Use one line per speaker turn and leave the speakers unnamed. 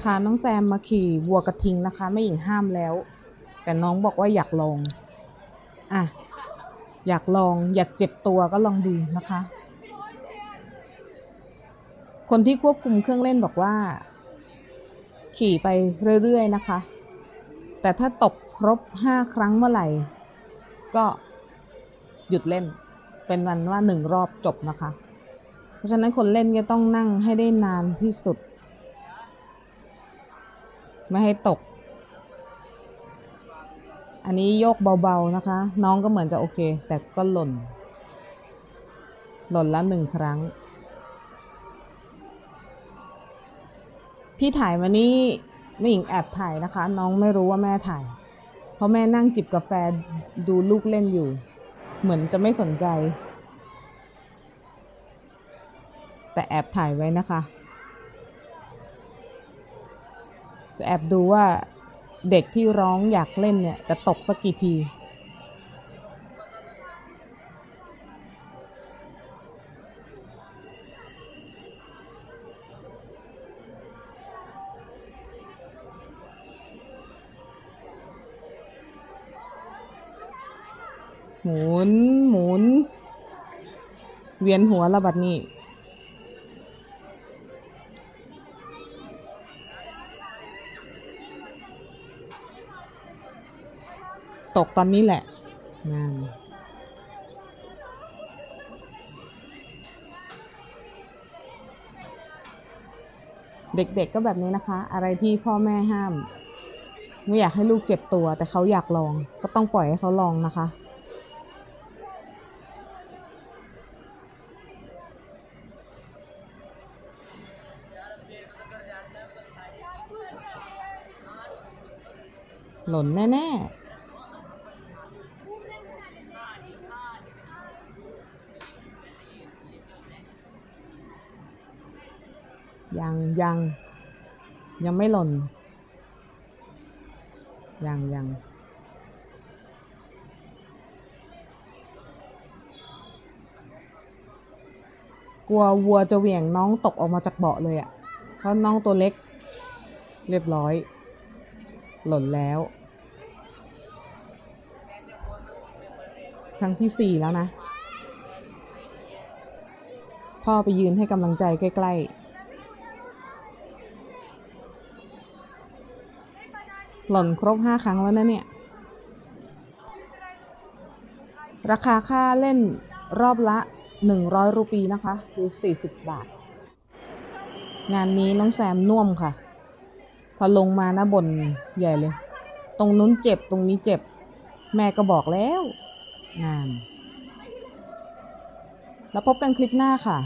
พาน้องแซมมาขี่วัวกระทิงนะคะแม่หญิงห้ามแล้ว แต่น้องบอกว่าอยากลองอะอยากลองอยากเจ็บตัวก็ลองดูนะคะ คนที่ควบคุมเครื่องเล่นบอกว่า ขี่ไปเรื่อยๆนะคะ แต่ถ้าตกครบ5ครั้งเมื่อไหร่ ก็หยุดเล่น เป็นวันว่าหนึ่งรอบจบนะคะ เพราะฉะนั้นคนเล่นก็ต้องนั่งให้ได้นานที่สุด ไม่ให้ตก อันนี้โยกเบาๆนะคะ น้องก็เหมือนจะโอเค แต่ก็หล่น หล่นละหนึ่งครั้ง ที่ถ่ายมานี่ไม่หญิงแอบถ่ายนะคะ น้องไม่รู้ว่าแม่ถ่าย เพราะแม่นั่งจิบกาแฟดูลูกเล่นอยู่ เหมือนจะไม่สนใจ แต่แอบถ่ายไว้นะคะ จะ แอบดูว่าเด็กที่ร้องอยากเล่นเนี่ยจะตกสักกี่ทีหมุน หมุน เวียนหัวระบัดนี้ ตกตอนนี้แหละนั่นเด็กๆก็แบบนี้นะคะ อะไรที่พ่อแม่ห้าม ไม่อยากให้ลูกเจ็บตัว แต่เขาอยากลอง ก็ต้องปล่อยให้เขาลองนะคะ หล่นแน่ ๆ ยังยังยังไม่หล่น ยังยังกลัววัวจะเหวี่ยงน้องตกออกมาจากเบาะเลยอะ่ะ เพราะน้องตัวเล็ก เรียบร้อย หล่นแล้ว ครั้งที่สี่แล้วนะ พ่อไปยืนให้กำลังใจใกล้ ๆ หล่นครบห้าครั้งแล้วนะเนี่ย ราคาค่าเล่นรอบละ 100 รูปีนะคะ คือ 40 บาท งานนี้น้องแซมน่วมค่ะ พอลงมานะบนใหญ่เลย ตรงนู้นเจ็บตรงนี้เจ็บ แม่ก็บอกแล้ว งาน แล้วพบกันคลิปหน้าค่ะ